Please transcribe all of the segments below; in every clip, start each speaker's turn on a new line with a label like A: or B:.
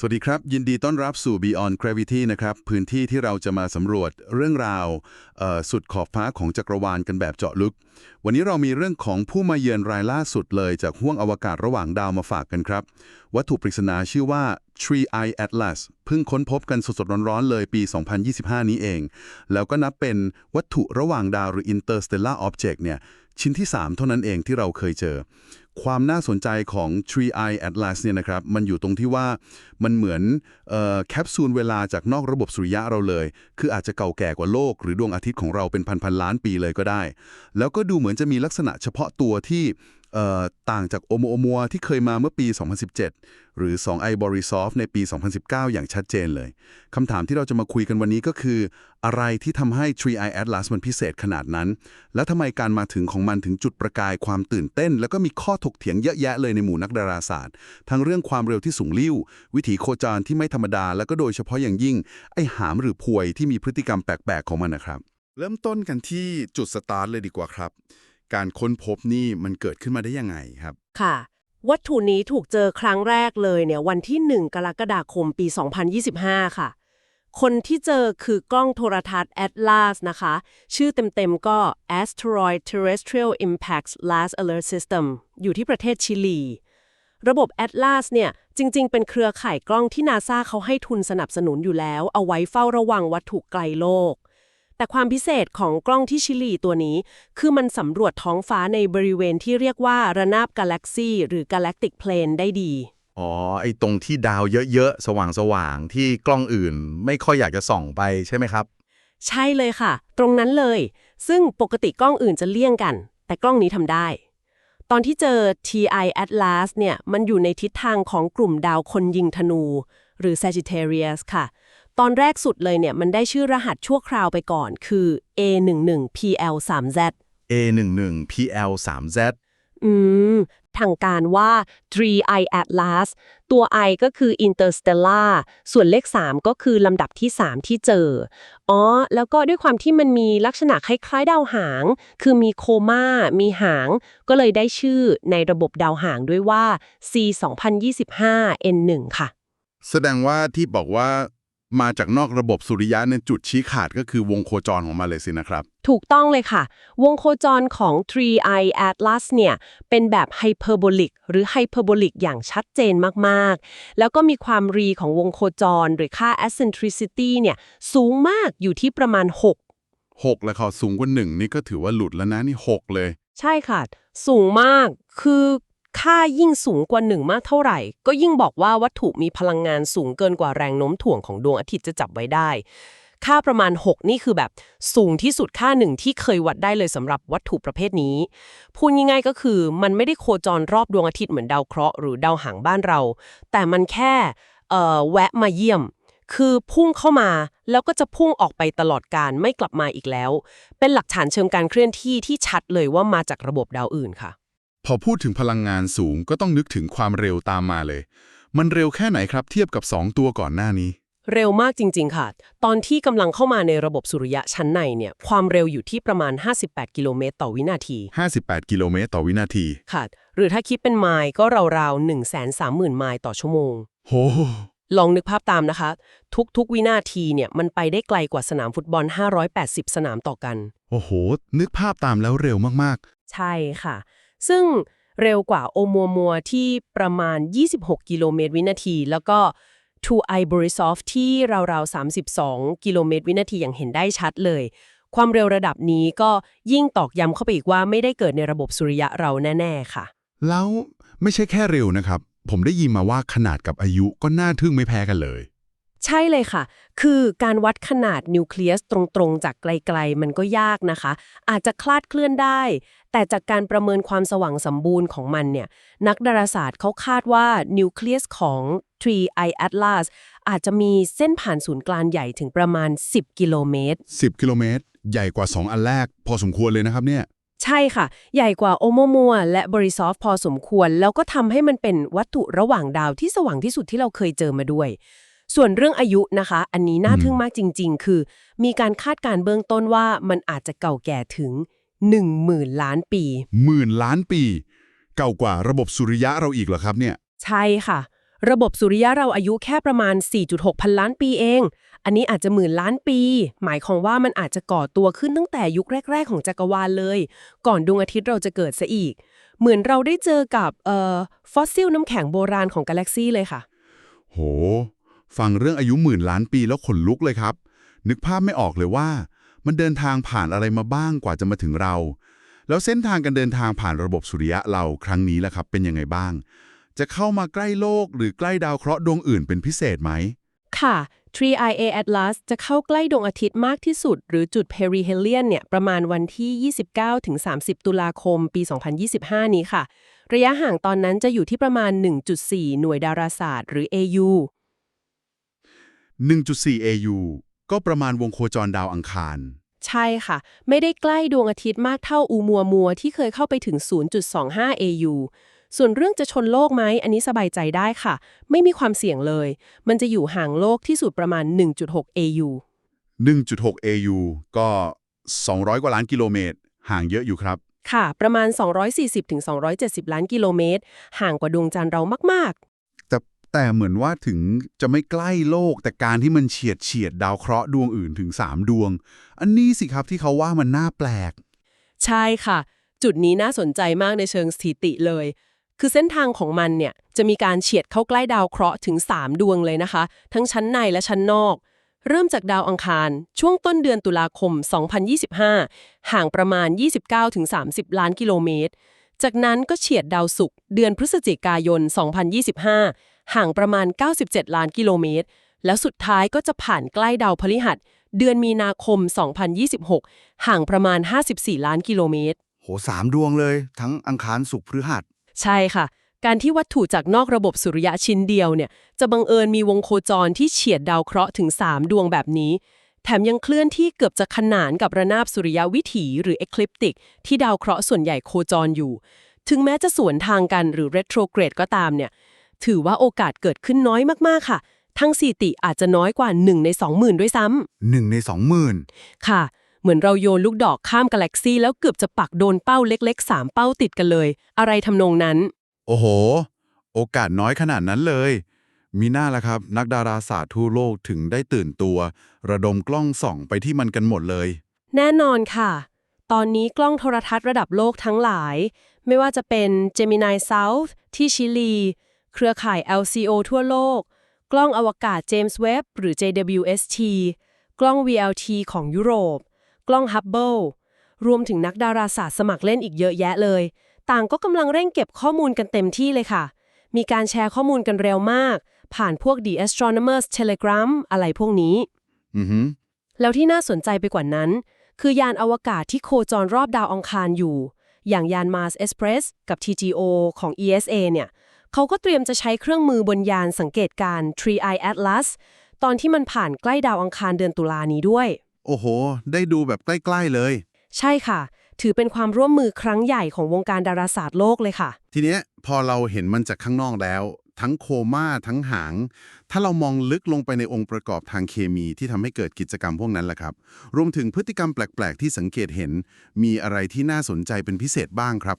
A: สวัสดีครับ ยินดีต้อนรับสู่ Beyond Gravity นะครับ พื้นที่ที่เราจะมาสำรวจเรื่องราวสุดขอบฟ้าของจักรวาลกันแบบเจาะลึก วันนี้เรามีเรื่องของผู้มาเยือนรายล่าสุดเลยจากห้วงอวกาศระหว่างดาวมาฝากกันครับ วัตถุปริศนาชื่อว่า Tree Eye Atlas เพิ่งค้นพบกันสดๆร้อนๆเลยปี 2025 นี้เอง แล้วก็นับเป็นวัตถุระหว่างดาวหรือ Interstellar Object เนี่ย ชิ้นที่ 3 เท่านั้นเองที่เราเคยเจอ ความน่าสนใจของ Tree Eye Atlas เนี่ยนะครับ มันอยู่ตรงที่ว่ามันเหมือนออแคปซูลเวลาจากนอกระบบสุริยะเราเลย คืออาจจะเก่าแก่กว่าโลก หรือดวงอาทิตย์ของเราเป็นพันๆล้านปีเลยก็ได้ แล้วก็ดูเหมือนจะมีลักษณะเฉพาะตัวที่ ต่างจากโอโมโอมัวที่เคยมาเมื่อปี 2017 หรือ2 i b o r i s o f t ในปี 2019 อย่างชัดเจนเลย คำถามที่เราจะมาคุยกันวันนี้ก็คือ อะไรที่ทำให้ Tree Eye Atlas มันพิเศษขนาดนั้น และทำไมการมาถึงของมันถึงจุดประกายความตื่นเต้น แล้วก็มีข้อถกเถียงเยอะแยะเลยในหมู่นักดาราศาสตร์ ทั้งเรื่องความเร็วที่สูงลิ่ว วิถีโคจรที่ไม่ธรรมดา แล้วก็โดยเฉพาะอย่างยิ่ง ไอหามหรือพวยที่มีพฤติกรรมแปลกๆของมันนะครับ เริ่มต้นกันที่จุดสตาร์ทเลยดีกว่าครับ การค้นพบนี่มันเกิดขึ้นมาได้ยังไงครับ
B: ค่ะ วัตถุนี้ถูกเจอครั้งแรกเลยเนี่ยวันที่ 1 กรกฎาคมปี 2025 ค่ะ คนที่เจอคือกล้องโทรทัศน์ Atlas นะคะ ชื่อเต็มๆก็ Asteroid Terrestrial Impacts Last Alert System อยู่ที่ประเทศชิลี ระบบ Atlas เนี่ยจริง ๆ เป็นเครือข่ายกล้องที่นาซาเขาให้ทุนสนับสนุนอยู่แล้ว เอาไว้เฝ้าระวังวัตถุไกลโลก แต่ความพิเศษของกล้องที่ชิลีตัวนี้ คือมันสำรวจท้องฟ้าในบริเวณที่เรียกว่าระนาบกาแล็กซีหรือ Galactic Plane ได้ดี
C: อ๋อ ไอ้ตรงที่ดาวเยอะๆ สว่างๆ ที่กล้องอื่นไม่ค่อยอยากจะส่องไปใช่ไหมครับ
B: ใช่เลยค่ะ ตรงนั้นเลย ซึ่งปกติกล้องอื่นจะเลี่ยงกัน แต่กล้องนี้ทำได้ ตอนที่เจอ TI Atlas เนี่ยมันอยู่ในทิศทางของกลุ่มดาวคนยิงธนู หรือ Sagittarius ค่ะ ตอนแรกสุดเลยเนี่ยมันได้ชื่อรหัสชั่วคราวไปก่อนคือ A11PL3Z
C: A11 PL 3Z
B: อืม ทางการว่า 3i Atlas ตัว i ก็คือ Interstellar ส่วนเลข 3 ก็คือลำดับที่ 3 ที่เจอ อ๋อ แล้วก็ด้วยความที่มันมีลักษณะคล้ายๆดาวหาง คือมีโคม่า มีหาง ก็เลยได้ชื่อในระบบดาวหางด้วยว่า C 2025 N1 ค่ะ
A: แสดงว่าที่บอกว่า มาจากนอกระบบสุริยะในยจุดชี้ขาดก็คือวงโคจรของมันเลยสินะครับ
B: ถูกต้องเลยค่ะ วงโคจรของ 3i Atlas เนี่ย เป็นแบบไฮเปอร์โบลิกหรือไฮเปอร์โบลิกอย่างชัดเจนมาก ๆ แล้วก็มีความรีของวงโคจรหรือค่า eccentricity เนี่ย สูงมากอยู่ที่ประมาณ 6
A: 6 แล้วเขาสูงกว่า 1 นี่ก็ถือว่าหลุดแล้วนะนี่ 6 เลย
B: ใช่ค่ะ สูงมากคือ ค่ายิ่งสูงกว่า1มากเท่าไหร่ ก็ยิ่งบอกว่าวัตถุมีพลังงานสูงเกินกว่าแรงโน้มถ่วงของดวงอาทิตย์จะจับไว้ได้ ค่าประมาณ 6 นี่คือแบบสูงที่สุดค่าหนึ่งที่เคยวัดได้เลยสำหรับวัตถุประเภทนี้ พูดง่ายๆก็คือ มันไม่ได้โคจรรอบดวงอาทิตย์เหมือนดาวเคราะห์หรือดาวหางบ้านเรา แต่มันแค่เอ่อแวะมาเยี่ยม คือพุ่งเข้ามาแล้วก็จะพุ่งออกไปตลอดการไม่กลับมาอีกแล้ว เป็นหลักฐานเชิงการเคลื่อนที่ที่ชัดเลยว่ามาจากระบบดาวอื่นค่ะ
A: พอพูดถึงพลังงานสูงก็ต้องนึกถึงความเร็วตามมาเลย มันเร็วแค่ไหนครับเทียบกับ 2 ตัวก่อนหน้านี้
B: เร็วมากจริง ๆ ค่ะ ตอนที่กำลังเข้ามาในระบบสุริยะชั้นในเนี่ย ความเร็วอยู่ที่ประมาณ 58 กิโลเมตรต่อวินาที
A: 58 กิโลเมตรต่อวินาที
B: ค่ะ หรือถ้าคิดเป็นไมล์ก็ราวๆ130,000 ไมล์ต่อชั่วโมง
A: โห
B: ลองนึกภาพตามนะคะ ทุกๆ วินาทีเนี่ยมันไปได้ไกลกว่าสนามฟุตบอล 580 สนามต่อกัน
A: โอ้โห นึกภาพตามแล้วเร็วมาก
B: ใช่ค่ะ ซึ่งเร็วกว่าโอมัวมัวที่ประมาณ 26 กิโลเมตรวินาที แล้วก็2 i b o r i s o f ที่ราวๆ 32 กิโลเมตรวินาทีอย่างเห็นได้ชัดเลย ความเร็วระดับนี้ก็ยิ่งตอกย้ำเข้าไปอีกว่าไม่ได้เกิดในระบบสุริยะเราแน่ ๆ ค่ะ
A: แล้วไม่ใช่แค่เร็วนะครับ ผมได้ยินมาว่าขนาดกับอายุก็น่าทึ่งไม่แพ้กันเลย
B: ใช่เลยค่ะ คือการวัดขนาดนิวเคลียสตรงๆ จากไกลๆ มันก็ยากนะคะ อาจจะคลาดเคลื่อนได้ แต่จากการประเมินความสว่างสมบูรณ์ของมันเนี่ย นักดาราศาสตร์เขาคาดว่านิวเคลียสของ 3i Atlas อาจจะมีเส้นผ่านศูนย์กลางใหญ่ถึงประมาณ 10 กิโลเมตร
A: 10 กิโลเมตร ใหญ่กว่า 2 อันแรก พอสมควรเลยนะครับเนี่ย
B: ใช่ค่ะ ใหญ่กว่าโอโมมัวและบริซอฟพอสมควร แล้วก็ทำให้มันเป็นวัตถุระหว่างดาวที่สว่างที่สุดที่เราเคยเจอมาด้วย ส่วนเรื่องอายุนะคะ อันนี้น่าทึ่งมากจริง ๆ คือ มีการคาดการณ์เบื้องต้นว่ามันอาจจะเก่าแก่ถึง10,000ล้านปี
A: หมื่นล้านปี เก่ากว่าระบบสุริยะเราอีกเหรอครับเนี่ย
B: ใช่ค่ะ ระบบสุริยะเราอายุแค่ประมาณ 4.6 พันล้านปีเอง อันนี้อาจจะหมื่นล้านปี หมายความว่ามันอาจจะก่อตัวขึ้นตั้งแต่ยุคแรก ๆ ของจักรวาลเลย ก่อนดวงอาทิตย์เราจะเกิดซะอีก เหมือนเราได้เจอกับเอ่อฟอสซิลน้ำแข็งโบราณของกาแล็กซี่เลยค่ะ
A: โห ฟังเรื่องอายุหมื่นล้านปีแล้วขนลุกเลยครับ นึกภาพไม่ออกเลยว่า มันเดินทางผ่านอะไรมาบ้างกว่าจะมาถึงเรา แล้วเส้นทางการเดินทางผ่านระบบสุริยะเราครั้งนี้ล่ะครับ เป็นยังไงบ้าง จะเข้ามาใกล้โลกหรือใกล้ดาวเคราะห์ดวงอื่นเป็นพิเศษไหม
B: ค่ะ 3IA Atlas จะเข้าใกล้ดวงอาทิตย์มากที่สุด หรือจุด perihelion เนี่ยประมาณวันที่ 29-30 ตุลาคมปี 2025 นี้ค่ะ ระยะห่างตอนนั้นจะอยู่ที่ประมาณ 1.4 หน่วยดาราศาสตร์ หรือ AU
A: 1.4 AU ก็ประมาณวงโคจรดาวอังคาร
B: ใช่ค่ะ ไม่ได้ใกล้ดวงอาทิตย์มากเท่าอูมัวมัวที่เคยเข้าไปถึง 0.25 AU ส่วนเรื่องจะชนโลกไหม อันนี้สบายใจได้ค่ะ ไม่มีความเสี่ยงเลย มันจะอยู่ห่างโลกที่สุดประมาณ 1.6 AU
A: 1.6 AU ก็ 200 กว่าล้านกิโลเมตร ห่างเยอะอยู่ครับ
B: ค่ะ ประมาณ 240-270 ล้านกิโลเมตร ห่างกว่าดวงจันทร์เรามาก
A: แต่ แต่เหมือนว่าถึงจะไม่ใกล้โลก แต่การที่มันเฉียดเฉียดดาวเคราะห์ดวงอื่นถึง 3 ดวง อันนี้สิครับที่เขาว่ามันน่าแปลก
B: ใช่ค่ะ จุดนี้น่าสนใจมากในเชิงสถิติเลย คือเส้นทางของมันเนี่ยจะมีการเฉียดเข้าใกล้ดาวเคราะห์ถึง 3 ดวงเลยนะคะ ทั้งชั้นในและชั้นนอก เริ่มจากดาวอังคาร ช่วงต้นเดือนตุลาคม 2025 ห่างประมาณ 29-30 ล้านกิโลเมตร จากนั้นก็เฉียดดาวศุกร์เดือนพฤศจิกายน 2025 ห่างประมาณ 97 ล้านกิโลเมตร แล้วสุดท้ายก็จะผ่านใกล้ดาวพฤหัส เดือนมีนาคม 2026 ห่างประมาณ 54 ล้านกิโลเมตร
C: โหสามดวงเลย ทั้งอังคารศุกร์พฤหัส
B: ใช่ค่ะ การที่วัตถุจากนอกระบบสุริยะชิ้นเดียวเนี่ย จะบังเอิญมีวงโคจรที่เฉียดดาวเคราะห์ถึง 3 ดวงแบบนี้ แถมยังเคลื่อนที่เกือบจะขนานกับระนาบสุริยวิถีหรือเอคลิปติก ที่ดาวเคราะห์ส่วนใหญ่โคจรอยู่ ถึงแม้จะสวนทางกันหรือเรโทรเกรดก็ตามเนี่ย ถือว่าโอกาสเกิดขึ้นน้อยมากๆค่ะ ทั้งสถิติอาจจะน้อยกว่า 1 ใน 20,000 ด้วยซ้ำ
C: 1ใน20,000
B: ค่ะ เหมือนเราโยนลูกดอกข้ามกาแล็กซี่แล้วเกือบจะปักโดนเป้าเล็กๆ 3 เป้าติดกันเลย อะไรทำนองนั้น
A: โอ้โห โอกาสน้อยขนาดนั้นเลย มีหน้าละครับ นักดาราศาสตร์ทั่วโลกถึงได้ตื่นตัว ระดมกล้องส่องไปที่มันกันหมดเลย
B: แน่นอนค่ะ ตอนนี้กล้องโทรทัศน์ระดับโลกทั้งหลาย ไม่ว่าจะเป็น Gemini South ที่ชิลี เครือข่าย LCO ทั่วโลก กล้องอวกาศ James Webb หรือ JWST กล้อง VLT ของยุโรป กล้อง Hubble รวมถึงนักดาราศาสตร์สมัครเล่นอีกเยอะแยะเลย ต่างก็กำลังเร่งเก็บข้อมูลกันเต็มที่เลยค่ะ มีการแชร์ข้อมูลกันเร็วมาก ผ่านพวก The Astronomers Telegram อะไรพวกนี้
A: อือหือ
B: แล้วที่น่าสนใจไปกว่านั้น คือยานอวกาศที่โคจรรอบดาวอังคารอยู่ อย่างยาน Mars Express กับ TGO ของ ESA เนี่ย เขาก็เตรียมจะใช้เครื่องมือบนยานสังเกตการณ์ 3i Atlas ตอนที่มันผ่านใกล้ดาวอังคารเดือนตุลานี้ด้วย
A: โอ้โห ได้ดูแบบใกล้ ๆ เลย
B: ใช่ค่ะ ถือเป็นความร่วมมือครั้งใหญ่ของวงการดาราศาสตร์โลกเลยค่ะ
A: ทีเนี้ยพอเราเห็นมันจากข้างนอกแล้ว ทั้งโคม่าทั้งหาง ถ้าเรามองลึกลงไปในองค์ประกอบทางเคมีที่ทำให้เกิดกิจกรรมพวกนั้นแหละครับ รวมถึงพฤติกรรมแปลก ๆ ที่สังเกตเห็น มีอะไรที่น่าสนใจเป็นพิเศษบ้างครับ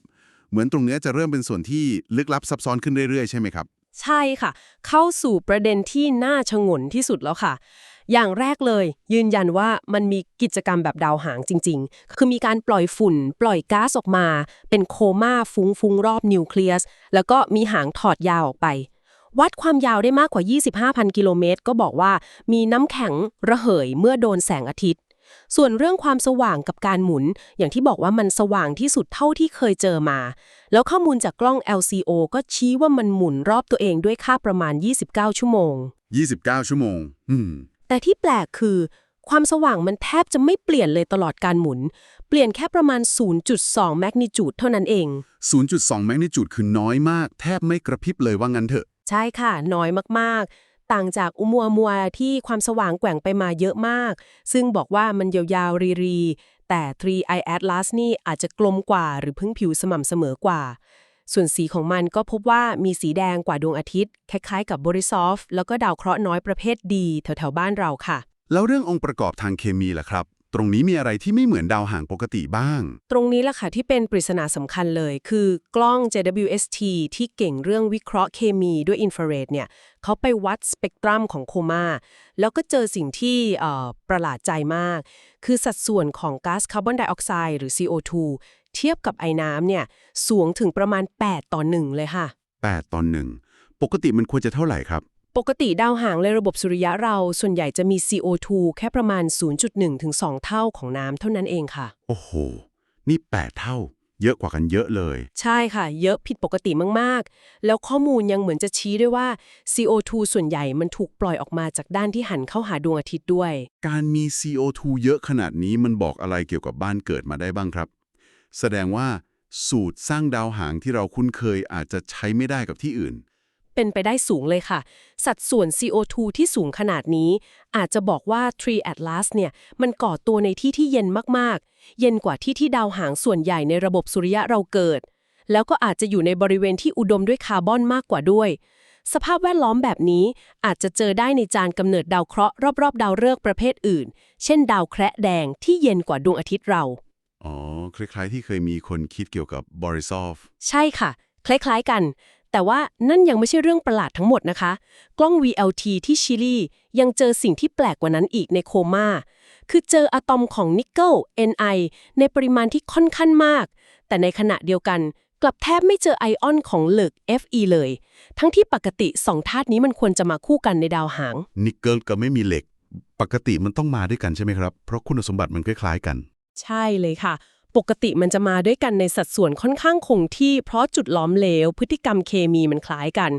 A: เหมือนตรงเนี้ยจะเริ่มเป็นส่วนที่ลึกลับซับซ้อนขึ้นเรื่อยๆ ใช่ไหมครับ
B: ใช่ค่ะ เข้าสู่ประเด็นที่น่าชงนที่สุดแล้วค่ะ อย่างแรกเลย ยืนยันว่ามันมีกิจกรรมแบบดาวหางจริง ๆ คือมีการปล่อยฝุ่น ปล่อยก๊าซออกมา เป็นโคม่าฟุ้งๆรอบนิวเคลียส แล้วก็มีหางถอดยาวออกไป วัดความยาวได้มากกว่า 25,000 กิโลเมตร ก็บอกว่ามีน้ำแข็งระเหยเมื่อโดนแสงอาทิตย์ ส่วนเรื่องความสว่างกับการหมุน อย่างที่บอกว่ามันสว่างที่สุดเท่าที่เคยเจอมา แล้วข้อมูลจากกล้อง LCO ก็ชี้ว่ามันหมุนรอบตัวเองด้วยค่าประมาณ 29 ชั่วโมง
A: 29 ชั่วโมง อืม
B: แต่ที่แปลกคือ ความสว่างมันแทบจะไม่เปลี่ยนเลยตลอดการหมุน เปลี่ยนแค่ประมาณ 0.2 แมกนิจูดเท่านั้นเอง
A: 0.2 แมกนิจูดคือน้อยมาก แทบไม่กระพริบเลยว่างั้นเถอะ
B: ใช่ค่ะ น้อยมากๆ ต่างจากอุมัวมัวที่ความสว่างแกว่งไปมาเยอะมาก ซึ่งบอกว่ามันยาวๆ รีๆ แต่ 3i Atlas นี่อาจจะกลมกว่าหรือพึ่งผิวสม่ำเสมอกว่า ส่วนสีของมันก็พบว่ามีสีแดงกว่าดวงอาทิตย์ คล้ายๆ กับบริซอฟแล้วก็ดาวเคราะห์น้อยประเภทดีแถวๆบ้านเราค่ะ
A: แล้วเรื่ององค์ประกอบทางเคมีล่ะครับ ตรงนี้มีอะไรที่ไม่เหมือนดาวหางปกติบ้าง
B: ตรงนี้แหละค่ะที่เป็นปริศนาสำคัญเลย คือกล้อง JWST ที่เก่งเรื่องวิเคราะห์เคมีด้วยอินฟราเรดเนี่ยเขาไปวัดสเปกตรัมของโคมา แล้วก็เจอสิ่งที่เอ่อประหลาดใจมาก คือสัดส่วนของก๊าซคาร์บอนไดออกไซด์หรือ CO2 เทียบกับไอ้น้ำเนี่ยสูงถึงประมาณ 8 ต่อ 1 เลยค่ะ
A: 8ตอนหนึ่งปกติมันควรจะเท่าไหร่ครับ
B: ปกติดาวหางในระบบสุริยะเราส่วนใหญ่จะมี CO2 แค่ประมาณ 0.1 ถึง 2 เท่าของน้ำเท่านั้นเองค่ะ
A: โอ้โห นี่ 8 เท่า เยอะกว่ากันเยอะเลย
B: ใช่ค่ะ เยอะผิดปกติมาก ๆ แล้วข้อมูลยังเหมือนจะชี้ด้วยว่า CO2 ส่วนใหญ่มันถูกปล่อยออกมาจากด้านที่หันเข้าหาดวงอาทิตย์ด้วย
A: การมี CO2 เยอะขนาดนี้มันบอกอะไรเกี่ยวกับบ้านเกิดมาได้บ้างครับ แสดงว่าสูตรสร้างดาวหางที่เราคุ้นเคยอาจจะใช้ไม่ได้กับที่อื่น
B: เป็นไปได้สูงเลยค่ะ สัดส่วน CO2 ที่สูงขนาดนี้ อาจจะบอกว่า Tree Atlas เนี่ยมันก่อตัวในที่ที่เย็นมากๆ เย็นกว่าที่ที่ดาวหางส่วนใหญ่ในระบบสุริยะเราเกิด แล้วก็อาจจะอยู่ในบริเวณที่อุดมด้วยคาร์บอนมากกว่าด้วย สภาพแวดล้อมแบบนี้อาจจะเจอได้ในจานกำเนิดดาวเคราะห์รอบๆ ดาวฤกษ์ประเภทอื่น เช่น ดาวแคระแดงที่เย็นกว่าดวงอาทิตย์เรา
A: อ๋อ คล้ายๆ ที่เคยมีคนคิดเกี่ยวกับ บอริซอฟ
B: ใช่ค่ะ คล้ายๆกัน แต่ว่านั่นยังไม่ใช่เรื่องประหลาดทั้งหมดนะคะ กล้อง VLT ที่ชิลียังเจอสิ่งที่แปลกกว่านั้นอีกในโคม่า คือเจออะตอมของนิกเกิล Ni ในปริมาณที่ค่อนข้างมาก แต่ในขณะเดียวกันกลับแทบไม่เจอไอออนของเหล็ก Fe เลย ทั้งที่ปกติสองธาตุนี้มันควรจะมาคู่กันในดาวหาง
A: นิกเกิลก็ไม่มีเหล็ก ปกติมันต้องมาด้วยกันใช่ไหมครับ เพราะคุณสมบัติมันคล้ายๆกัน
B: ใช่เลยค่ะ ปกติมันจะมาด้วยกันในสัดส่วนค่อนข้างคงที่ เพราะจุดล้อมเหลว พฤติกรรมเคมีมันคล้ายกัน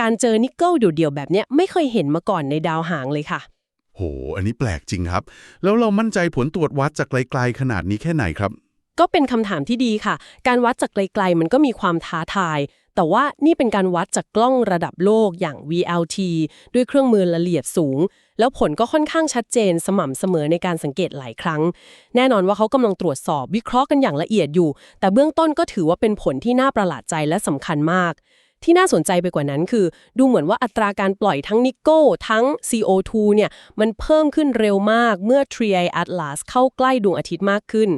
B: การเจอนิกเกิลเดี่ยวๆแบบเนี้ยไม่เคยเห็นมาก่อนในดาวหางเลยค่ะ
A: โห อันนี้แปลกจริงครับ แล้วเรามั่นใจผลตรวจวัดจากไกลๆขนาดนี้แค่ไหนครับ
B: ก็เป็นคำถามที่ดีค่ะ การวัดจากไกลๆมันก็มีความท้าทาย แต่ว่านี่เป็นการวัดจากกล้องระดับโลกอย่าง VLT ด้วยเครื่องมือละเอียดสูง แล้วผลก็ค่อนข้างชัดเจนสม่ำเสมอในการสังเกตหลายครั้ง แน่นอนว่าเขากำลังตรวจสอบวิเคราะห์กันอย่างละเอียดอยู่ แต่เบื้องต้นก็ถือว่าเป็นผลที่น่าประหลาดใจและสำคัญมาก ที่น่าสนใจไปกว่านั้นคือ ดูเหมือนว่าอัตราการปล่อยทั้งนิกโก้ทั้ง CO2 เนี่ยมันเพิ่มขึ้นเร็วมากเมื่อ Triad Atlas เข้าใกล้ดวงอาทิตย์มากขึ้น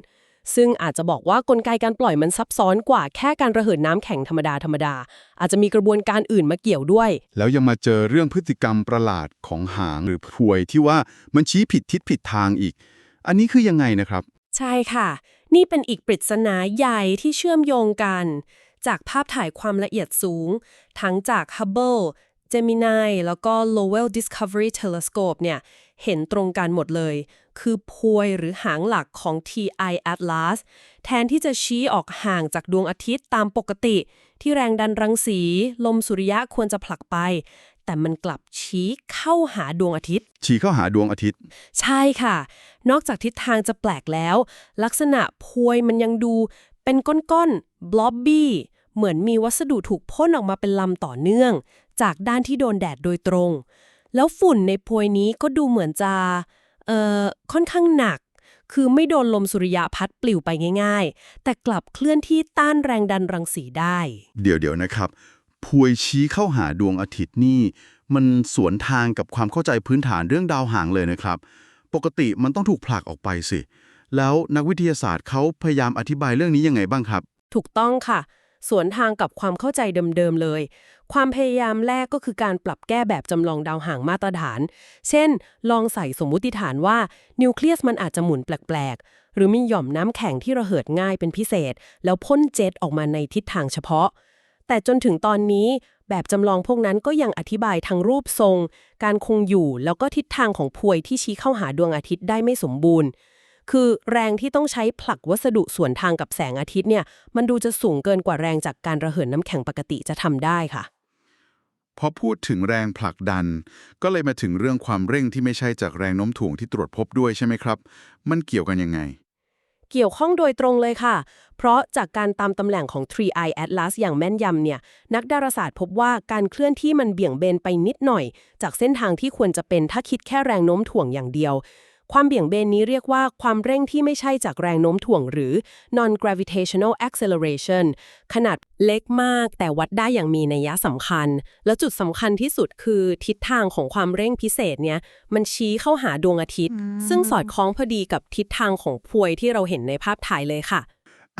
B: ซึ่งอาจจะบอกว่ากลไกการปล่อยมันซับซ้อนกว่าแค่การระเหิดน้ำแข็งธรรมดาธรรมดา อาจจะมีกระบวนการอื่นมาเกี่ยวด้วย
A: แล้วยังมาเจอเรื่องพฤติกรรมประหลาดของหางหรือพวยที่ว่ามันชี้ผิดทิศผิดทางอีก อันนี้คือยังไงนะครับ
B: ใช่ค่ะ นี่เป็นอีกปริศนาใหญ่ที่เชื่อมโยงกัน จากภาพถ่ายความละเอียดสูง ทั้งจาก Hubble Gemini แล้วก็ Lowell Discovery Telescope เนี่ย เห็นตรงกันหมดเลย คือพวยหรือหางหลักของ TI Atlas แทนที่จะชี้ออกห่างจากดวงอาทิตย์ตามปกติ ที่แรงดันรังสี ลมสุริยะควรจะผลักไป แต่มันกลับชี้เข้าหาดวงอาทิตย์
A: ชี้เข้าหาดวงอาทิตย์
B: ใช่ค่ะ นอกจากทิศทางจะแปลกแล้ว ลักษณะพวยมันยังดู เป็นก้อนๆบล็อบบี้เหมือนมีวัสดุถูกพ่นออกมาเป็นลำต่อเนื่อง จากด้านที่โดนแดดโดยตรง แล้วฝุ่นในพวยนี้ก็ดูเหมือนจะเอ่อ ค่อนข้างหนัก คือไม่โดนลมสุริยะพัดปลิวไปง่าย ๆ แต่กลับเคลื่อนที่ต้านแรงดันรังสีได้
A: เดี๋ยวเดี๋ยวนะครับพวยชี้เข้าหาดวงอาทิตย์นี่ มันสวนทางกับความเข้าใจพื้นฐานเรื่องดาวหางเลยนะครับ ปกติมันต้องถูกผลักออกไปสิ แล้วนักวิทยาศาสตร์เขาพยายามอธิบายเรื่องนี้ยังไงบ้างครับ
B: ถูกต้องค่ะ สวนทางกับความเข้าใจเดิมๆเลย ความพยายามแรกก็คือการปรับแก้แบบจำลองดาวหางมาตรฐาน เช่น ลองใส่สมมุติฐานว่านิวเคลียสมันอาจจะหมุนแปลกๆ หรือมีหย่อมน้ำแข็งที่ระเหิดง่ายเป็นพิเศษ แล้วพ่นเจ็ตออกมาในทิศทางเฉพาะ แต่จนถึงตอนนี้แบบจำลองพวกนั้นก็ยังอธิบายทางรูปทรง การคงอยู่แล้วก็ทิศทางของพวยที่ชี้เข้าหาดวงอาทิตย์ได้ไม่สมบูรณ์ คือแรงที่ต้องใช้ผลักวัสดุสวนทางกับแสงอาทิตย์เนี่ยมันดูจะสูงเกินกว่าแรงจากการระเหิดน้ำแข็งปกติจะทำได้ค่ะ
A: พอพูดถึงแรงผลักดัน ก็เลยมาถึงเรื่องความเร่งที่ไม่ใช่จากแรงโน้มถ่วงที่ตรวจพบด้วยใช่ไหมครับ มันเกี่ยวกันยังไง
B: เกี่ยวข้องโดยตรงเลยค่ะ เพราะจากการตามตำแหน่งของ 3i Atlas อย่างแม่นยำเนี่ย นักดาราศาสตร์พบว่าการเคลื่อนที่มันเบี่ยงเบนไปนิดหน่อย จากเส้นทางที่ควรจะเป็นถ้าคิดแค่แรงโน้มถ่วงอย่างเดียว ความเบี่ยงเบนนี้เรียกว่าความเร่งที่ไม่ใช่จากแรงโน้มถ่วงหรือ non gravitational acceleration ขนาดเล็กมาก แต่วัดได้อย่างมีนัยสำคัญ แล้วจุดสำคัญที่สุดคือทิศทางของความเร่งพิเศษเนี่ยมันชี้เข้าหาดวงอาทิตย์ ซึ่งสอดคล้องพอดีกับทิศทางของพวยที่เราเห็นในภาพถ่ายเลยค่ะ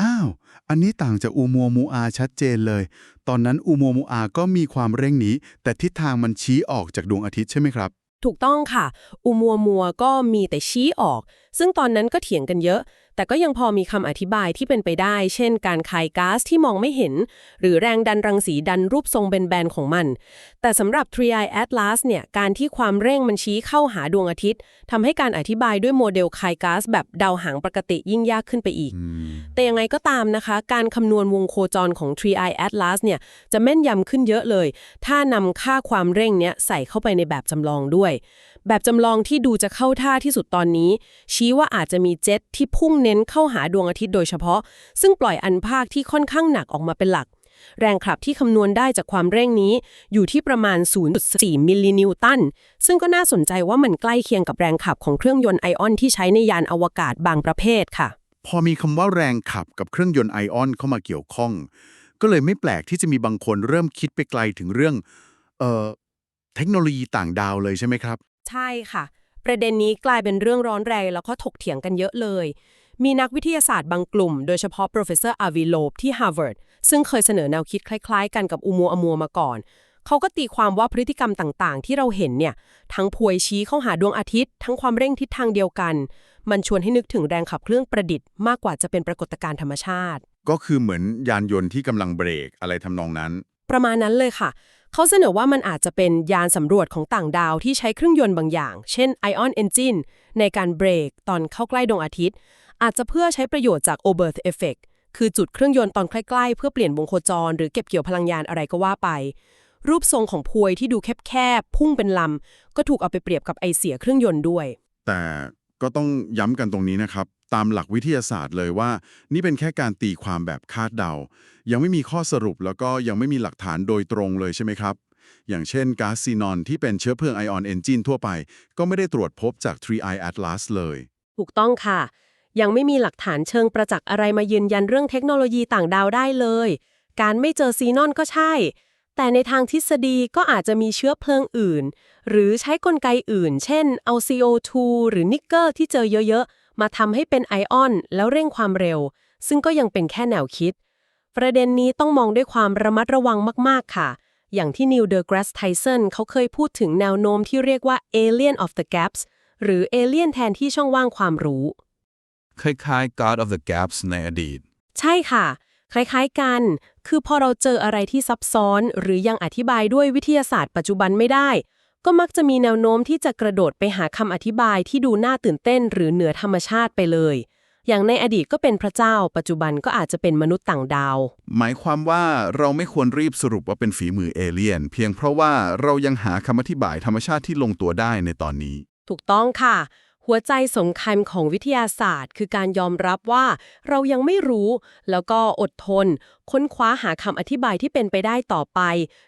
A: อ้าว อันนี้ต่างจากอูโมมูอาชัดเจนเลย ตอนนั้นอูโมมูอาก็มีความเร่งหนี้แต่ทิศทางมันชี้ออกจากดวงอาทิตย์ใช่ไหมครับ
B: ถูกต้องค่ะ อุมัวมัวก็มีแต่ชี้ออก ซึ่งตอนนั้นก็เถียงกันเยอะ แต่ก็ยังพอมีคำอธิบายที่เป็นไปได้ เช่น การคายก๊าซที่มองไม่เห็น หรือแรงดันรังสีดันรูปทรงแบนๆของมัน แต่สำหรับ 3i Atlas เนี่ย การที่ความเร่งมันชี้เข้าหาดวงอาทิตย์ทำให้การอธิบายด้วยโมเดลคายก๊าซแบบเดาหางปกติยิ่งยากขึ้นไปอีก แต่ยังไงก็ตามนะคะ การคำนวณวงโคจรของ 3i Atlas เนี่ยจะแม่นยำขึ้นเยอะเลย ถ้านำค่าความเร่งเนี้ยใส่เข้าไปในแบบจำลองด้วย แบบจำลองที่ดูจะเข้าท่าที่สุดตอนนี้ ชี้ว่าอาจจะมีเจ็ตที่พุ่งเน้นเข้าหาดวงอาทิตย์โดยเฉพาะ ซึ่งปล่อยอันภาคที่ค่อนข้างหนักออกมาเป็นหลัก แรงขับที่คำนวณได้จากความเร่งนี้ อยู่ที่ประมาณ 0.4 มิลลินิวตัน ซึ่งก็น่าสนใจว่ามันใกล้เคียงกับแรงขับของเครื่องยนต์ไอออนที่ใช้ในยานอวกาศบางประเภทค่ะ
A: พอมีคำว่าแรงขับกับเครื่องยนต์ไอออนเข้ามาเกี่ยวข้อง ก็เลยไม่แปลกที่จะมีบางคนเริ่มคิดไปไกลถึงเรื่องเอ่อเทคโนโลยีต่างดาวเลยใช่ไหมครับ
B: ใช่ค่ะ ประเด็นนี้กลายเป็นเรื่องร้อนแรงแล้วก็ถกเถียงกันเยอะเลย มีนักวิทยาศาสตร์บางกลุ่ม โดยเฉพาะ professor Avi Loeb ที่ Harvard ซึ่งเคยเสนอแนวคิดคล้ายๆ กันกับอุโมอมัวมาก่อน เขาก็ตีความว่าพฤติกรรมต่างๆ ที่เราเห็นเนี่ย ทั้งพวยชี้เข้าหาดวงอาทิตย์ ทั้งความเร่งทิศทางเดียวกัน มันชวนให้นึกถึงแรงขับเครื่องประดิษฐ์มากกว่าจะเป็นปรากฏการณ์ธรรมชาติ
A: ก็คือเหมือนยานยนต์ที่กำลังเบรกอะไรทำนองนั้น
B: ประมาณนั้นเลยค่ะเขาเสนอว่ามันอาจจะเป็นยานสำรวจของต่างดาวที่ใช้เครื่องยนต์บางอย่าง เช่น Ion Engine ในการเบรกตอนเข้าใกล้ดวงอาทิตย์ อาจจะเพื่อใช้ประโยชน์จาก Oberth Effect คือจุดเครื่องยนต์ตอนใกล้ๆ เพื่อเปลี่ยนวงโคจร หรือเก็บเกี่ยวพลังงานอะไรก็ว่าไป รูปทรงของพวยที่ดูแคบๆ พุ่งเป็นลำ ก็ถูกเอาไปเปรียบกับไอเสียเครื่องยนต์ด้วย
A: แต่ก็ต้องย้ำกันตรงนี้นะครับ ตามหลักวิทยาศาสตร์เลยว่า นี่เป็นแค่การตีความแบบคาดเดา ยังไม่มีข้อสรุปแล้วก็ยังไม่มีหลักฐานโดยตรงเลยใช่ไหมครับ อย่างเช่นก๊าซซีนอนที่เป็นเชื้อเพลิงไอออนเอนจินทั่วไป ก็ไม่ได้ตรวจพบจาก 3i Atlas เลย
B: ถูกต้องค่ะ ยังไม่มีหลักฐานเชิงประจักษ์อะไรมายืนยันเรื่องเทคโนโลยีต่างดาวได้เลย การไม่เจอซีนอนก็ใช่ แต่ในทางทฤษฎีก็อาจจะมีเชื้อเพลิงอื่น หรือใช้กลไกอื่น เช่นเอา CO2 หรือนิกเกอร์ที่เจอเยอะๆ มาทำให้เป็นไอออน แล้วเร่งความเร็ว ซึ่งก็ยังเป็นแค่แนวคิด ประเด็นนี้ต้องมองด้วยความระมัดระวังมากๆค่ะ อย่างที่นิวเดอร์กราสไทสันเขาเคยพูดถึงแนวโน้มที่เรียกว่า alien of the gaps หรือ alien แทนที่ช่องว่างความรู้
C: คล้ายๆ God of the Gaps ในอดีต
B: ใช่ค่ะ คล้ายๆกัน คือพอเราเจออะไรที่ซับซ้อน หรือยังอธิบายด้วยวิทยาศาสตร์ปัจจุบันไม่ได้ ก็มักจะมีแนวโน้มที่จะกระโดดไปหาคำอธิบายที่ดูน่าตื่นเต้น หรือเหนือธรรมชาติไปเลย อย่างในอดีตก็เป็นพระเจ้า ปัจจุบันก็อาจจะเป็นมนุษย์ต่างดาว
A: หมายความว่าเราไม่ควรรีบสรุปว่าเป็นฝีมือเอเลี่ยน เพียงเพราะว่าเรายังหาคำอธิบายธรรมชาติที่ลงตัวได้ในตอนนี้
B: ถูกต้องค่ะ หัวใจสำคัญของวิทยาศาสตร์ คือการยอมรับว่าเรายังไม่รู้ แล้วก็อดทน ค้นคว้าหาคำอธิบายที่เป็นไปได้ต่อไป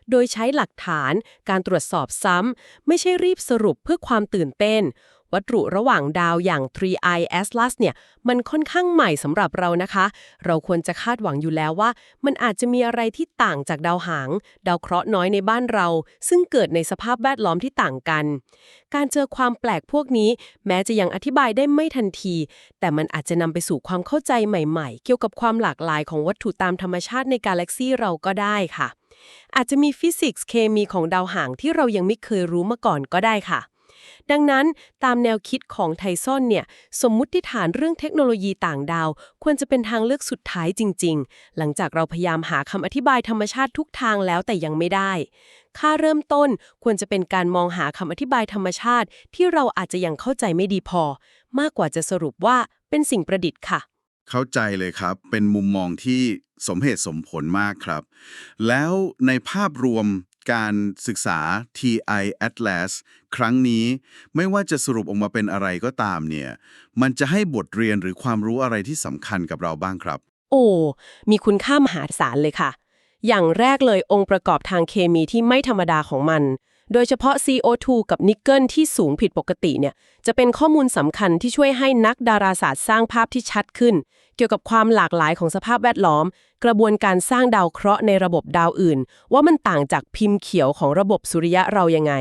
B: โดยใช้หลักฐาน การตรวจสอบซ้ำไม่ใช่รีบสรุปเพื่อความตื่นเต้น วัตถุระหว่างดาวอย่าง 3i Atlas เนี่ย มันค่อนข้างใหม่สำหรับเรานะคะ เราควรจะคาดหวังอยู่แล้วว่า มันอาจจะมีอะไรที่ต่างจากดาวหาง ดาวเคราะห์น้อยในบ้านเรา ซึ่งเกิดในสภาพแวดล้อมที่ต่างกัน การเจอความแปลกพวกนี้ แม้จะยังอธิบายได้ไม่ทันที แต่มันอาจจะนำไปสู่ความเข้าใจใหม่ๆ เกี่ยวกับความหลากหลายของวัตถุตามธรรมชาติในกาแล็กซีเราก็ได้ค่ะอาจจะมีฟิสิกส์เคมีของดาวหางที่เรายังไม่เคยรู้มาก่อนก็ได้ค่ะ ดังนั้นตามแนวคิดของไทซอนเนี่ยสมมุติฐานเรื่องเทคโนโลยีต่างดาว ควรจะเป็นทางเลือกสุดท้ายจริง ๆ หลังจากเราพยายามหาคำอธิบายธรรมชาติทุกทางแล้วแต่ยังไม่ได้ ค่าเริ่มต้นควรจะเป็นการมองหาคำอธิบายธรรมชาติ ที่เราอาจจะยังเข้าใจไม่ดีพอ มากกว่าจะสรุปว่าเป็นสิ่งประดิษฐ์ค่ะ
A: เข้าใจเลยครับ เป็นมุมมองที่สมเหตุสมผลมากครับ แล้วในภาพรวม การศึกษา TI Atlas ครั้งนี้ ไม่ว่าจะสรุปออกมาเป็นอะไรก็ตามเนี่ย มันจะให้บทเรียนหรือความรู้อะไรที่สำคัญกับเราบ้างครับ
B: โอ้ มีคุณค่ามหาศาลเลยค่ะ อย่างแรกเลยองค์ประกอบทางเคมีที่ไม่ธรรมดาของมัน โดยเฉพาะ CO2 กับนิกเกิลที่สูงผิดปกติเนี่ย จะเป็นข้อมูลสำคัญที่ช่วยให้นักดาราศาสตร์สร้างภาพที่ชัดขึ้น เกี่ยวกับความหลากหลายของสภาพแวดล้อม กระบวนการสร้างดาวเคราะห์ในระบบดาวอื่น ว่ามันต่างจากพิมพ์เขียวของระบบสุริยะเรายังไง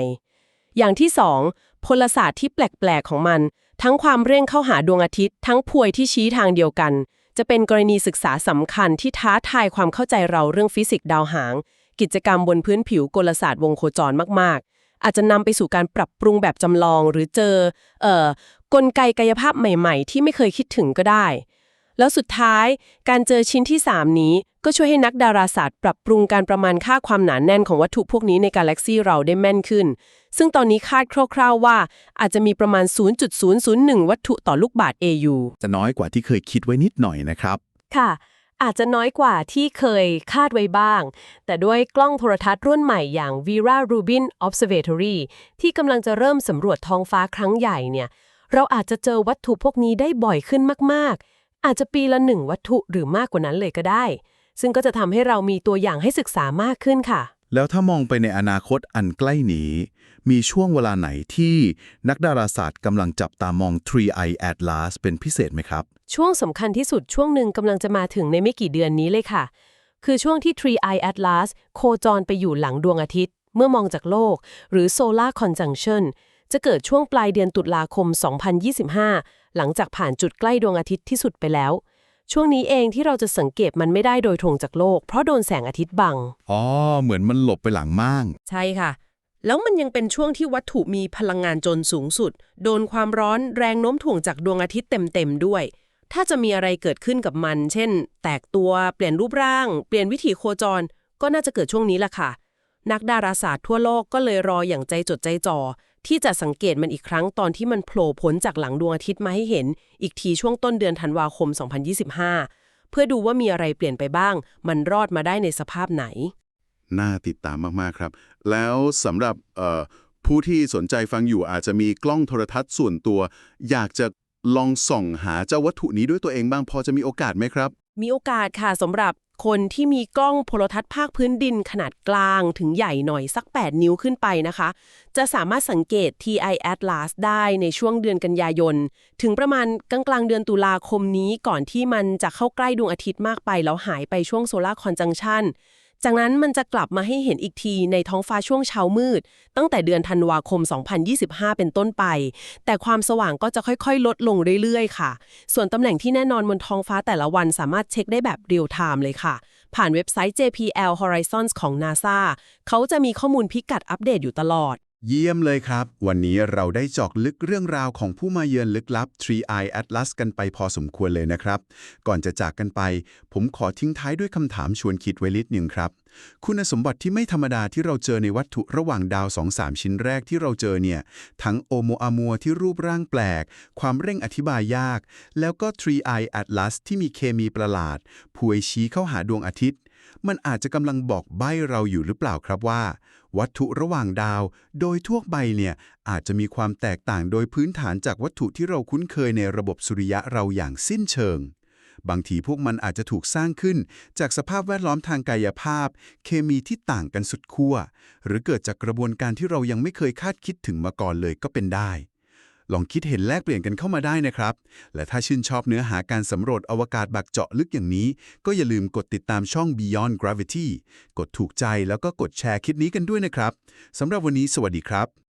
B: อย่างที่สองพลศาสตร์ที่แปลกๆของมัน ทั้งความเร่งเข้าหาดวงอาทิตย์ ทั้งพวยที่ชี้ทางเดียวกัน จะเป็นกรณีศึกษาสำคัญที่ท้าทายความเข้าใจเราเรื่องฟิสิกส์ดาวหาง กิจกรรมบนพื้นผิวกลศาสตร์วงโคจรมากๆอาจจะนำไปสู่การปรับปรุงแบบจำลองหรือเจอ เอ่อ กลไกกายภาพใหม่ๆ ที่ไม่เคยคิดถึงก็ได้ แล้วสุดท้ายการเจอชิ้นที่ 3 นี้ก็ช่วยให้นักดาราศาสตร์ปรับปรุงการประมาณค่าความหนาแน่นของวัตถุพวกนี้ในกาแล็กซีเราได้แม่นขึ้น ซึ่งตอนนี้คาดคร่าวๆว่าอาจจะมีประมาณ 0.001 วัตถุต่อลูกบาศก์ AU
C: จะน้อยกว่าที่เคยคิดไว้นิดหน่อยนะครับ
B: ค่ะ อาจจะน้อยกว่าที่เคยคาดไว้บ้าง แต่ด้วยกล้องโทรทัศน์รุ่นใหม่อย่าง Vera Rubin Observatory ที่กำลังจะเริ่มสำรวจท้องฟ้าครั้งใหญ่เนี่ย เราอาจจะเจอวัตถุพวกนี้ได้บ่อยขึ้นมากๆ อาจจะปีละหนึ่งวัตถุหรือมากกว่านั้นเลยก็ได้ ซึ่งก็จะทำให้เรามีตัวอย่างให้ศึกษามากขึ้นค่ะ
C: แล้วถ้ามองไปในอนาคตอันใกล้นี้ มีช่วงเวลาไหนที่นักดาราศาสตร์กำลังจับตามอง Tree Eye Atlas เป็นพิเศษไหมครับ
B: ช่วงสำคัญที่สุดช่วงหนึ่งกำลังจะมาถึงในไม่กี่เดือนนี้เลยค่ะ คือช่วงที่ Tree Eye Atlas โคจรไปอยู่หลังดวงอาทิตย์ เมื่อมองจากโลก หรือ Solar Conjunction จะเกิดช่วงปลายเดือนตุลาคม 2025 หลังจากผ่านจุดใกล้ดวงอาทิตย์ที่สุดไปแล้ว ช่วงนี้เองที่เราจะสังเกตมันไม่ได้โดยตรงจากโลก เพราะโดนแสงอาทิตย์บัง
C: อ๋อ เหมือนมันหลบไปหลังม่าง
B: ใช่ค่ะ แล้วมันยังเป็นช่วงที่วัตถุมีพลังงานจนสูงสุด โดนความร้อนแรงโน้มถ่วงจากดวงอาทิตย์เต็มๆด้วย ถ้าจะมีอะไรเกิดขึ้นกับมัน เช่น แตกตัว เปลี่ยนรูปร่าง เปลี่ยนวิถีโคจร ก็น่าจะเกิดช่วงนี้แหละค่ะ นักดาราศาสตร์ทั่วโลกก็เลยรออย่างใจจดใจจ่อ ที่จะสังเกตมันอีกครั้งตอนที่มันโผล่พ้นจากหลังดวงอาทิตย์มาให้เห็น อีกทีช่วงต้นเดือนธันวาคม 2025 เพื่อดูว่ามีอะไรเปลี่ยนไปบ้าง มันรอดมาได้ในสภาพไหน
A: น่าติดตามมาก ๆ ครับ แล้วสำหรับเอ่อผู้ที่สนใจฟังอยู่อาจจะมีกล้องโทรทัศน์ส่วนตัว อยากจะลองส่องหาเจ้าวัตถุนี้ด้วยตัวเองบ้างพอจะมีโอกาสไหมครับ
B: มีโอกาสค่ะสำหรับ คนที่มีกล้องโทรทัศน์ภาคพื้นดินขนาดกลางถึงใหญ่หน่อยสัก 8 นิ้วขึ้นไปนะคะ จะสามารถสังเกต TI Atlas ได้ในช่วงเดือนกันยายน ถึงประมาณกลางกลางเดือนตุลาคมนี้ก่อนที่มันจะเข้าใกล้ดวงอาทิตย์มากไปแล้วหายไปช่วงโซลาร์คอนจังชัน จากนั้นมันจะกลับมาให้เห็นอีกทีในท้องฟ้าช่วงเช้ามืด ตั้งแต่เดือนธันวาคม 2025 เป็นต้นไป แต่ความสว่างก็จะค่อยๆ ลดลงเรื่อยๆ ค่ะ ส่วนตำแหน่งที่แน่นอนบนท้องฟ้าแต่ละวันสามารถเช็คได้แบบเรียลไทม์เลยค่ะ ผ่านเว็บไซต์ JPL Horizons ของ NASA เขาจะมีข้อมูลพิกัดอัปเดตอยู่ตลอด
A: เยี่ยมเลยครับ วันนี้เราได้เจอกลึกเรื่องราวของผู้มาเยือนลึกลับ Tree Eye Atlas กันไปพอสมควรเลยนะครับ ก่อนจะจากกันไป ผมขอทิ้งท้ายด้วยคำถามชวนคิดไว้นิดหนึ่งครับ คุณสมบัติที่ไม่ธรรมดาที่เราเจอในวัตถุระหว่างดาว2-3 ชิ้นแรกที่เราเจอเนี่ย ทั้งโอโมอามัวที่รูปร่างแปลก ความเร่งอธิบายยาก แล้วก็ Tree Eye Atlas ที่มีเคมีประหลาดพวยชี้เข้าหาดวงอาทิตย์ มันอาจจะกำลังบอกใบ้เราอยู่หรือเปล่าครับว่า วัตถุระหว่างดาว โดยทั่วไปเนี่ยอาจจะมีความแตกต่างโดยพื้นฐานจากวัตถุที่เราคุ้นเคยในระบบสุริยะเราอย่างสิ้นเชิง บางทีพวกมันอาจจะถูกสร้างขึ้น จากสภาพแวดล้อมทางกายภาพ เคมีที่ต่างกันสุดขั้วหรือเกิดจากกระบวนการที่เรายังไม่เคยคาดคิดถึงมาก่อนเลยก็เป็นได้ ลองคิดเห็นแลกเปลี่ยนกันเข้ามาได้นะครับ และถ้าชื่นชอบเนื้อหาการสำรวจอวกาศบักเจาะลึกอย่างนี้ ก็อย่าลืมกดติดตามช่อง Beyond Gravity กดถูกใจแล้วก็กดแชร์คลิปนี้กันด้วยนะครับสำหรับวันนี้สวัสดีครับ